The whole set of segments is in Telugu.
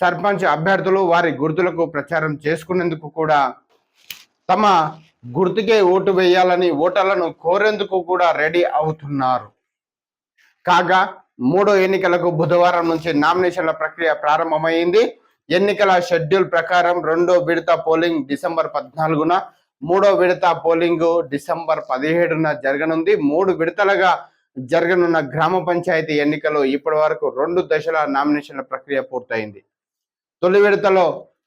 సర్పంచ్ అభ్యర్థులు వారి గుర్తులకు ప్రచారం చేసుకునేందుకు కూడా తమ గుర్తుకే ఓటు వేయాలని ఓటర్లను కోరేందుకు కూడా రెడీ అవుతున్నారు. కాగా మూడో ఎన్నికలకు బుధవారం నుంచి నామినేషన్ల ప్రక్రియ ప్రారంభమైంది. ఎన్నికల షెడ్యూల్ ప్రకారం రెండో విడత పోలింగ్ డిసెంబర్ పద్నాలుగున మూడో విడత పోలింగ్ డిసెంబర్ పదిహేడున జరగనుంది. మూడు విడతలుగా జరగనున్న గ్రామ పంచాయతీ ఎన్నికలు ఇప్పటి వరకు రెండు దశల నామినేషన్ల ప్రక్రియ పూర్తయింది. తొలి విడతలో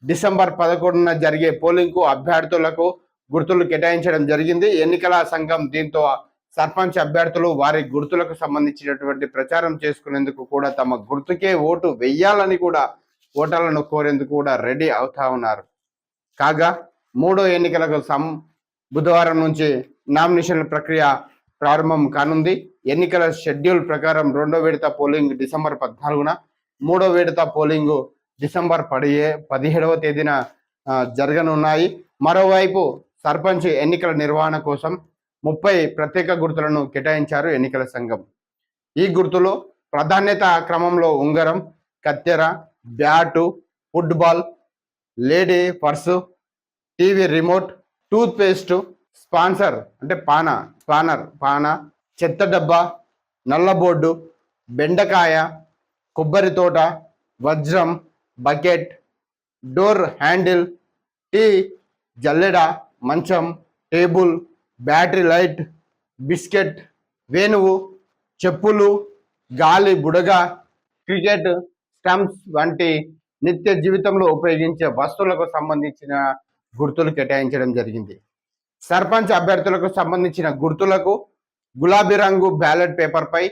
డిసెంబర్ పదకొండున జరిగే పోలింగ్కు అభ్యర్థులకు గుర్తులు కేటాయించడం జరిగింది. ఎన్నికల సంఘం దీంతో సర్పంచ్ అభ్యర్థులు వారి గుర్తులకు సంబంధించినటువంటి ప్రచారం చేసుకునేందుకు కూడా తమ గుర్తుకే ఓటు వెయ్యాలని కూడా ఓటర్లను కోరేందుకు కూడా రెడీ అవుతా ఉన్నారు. కాగా మూడో ఎన్నికలకు సం బుధవారం నుంచి నామినేషన్ల ప్రక్రియ ప్రారంభం కానుంది. ఎన్నికల షెడ్యూల్ ప్రకారం రెండో విడత పోలింగ్ డిసెంబర్ పద్నాలుగున మూడో విడత పోలింగు డిసెంబర్ పదిహే పదిహేడవ తేదీన జరగనున్నాయి. మరోవైపు సర్పంచ్ ఎన్నికల నిర్వహణ కోసం ముప్పై ప్రత్యేక గుర్తులను కేటాయించారు ఎన్నికల సంఘం. ఈ గుర్తులు ప్రాధాన్యత క్రమంలో ఉంగరం కత్తెర bat football lady purse TV remote tooth paste sponsor అంటే పాన స్పానర్ పాన చెత్త డబ్బా నల్ల బోర్డు బెండకాయ కొబ్బరి తోట వజ్రం బకెట్ డోర్ హ్యాండిల్ టీ జల్లెడ మంచం టేబుల్ బ్యాటరీ లైట్ బిస్కెట్ వేణువు చెప్పులు గాలి బుడగ క్రికెట్ స్టంప్స్ వంటి నిత్య జీవితంలో ఉపయోగించే వస్తువులకు సంబంధించిన గుర్తులు కేటాయించడం జరిగింది. సర్పంచ్ అభ్యర్థులకు సంబంధించిన గుర్తులకు గులాబీ రంగు బ్యాలెట్ పేపర్పై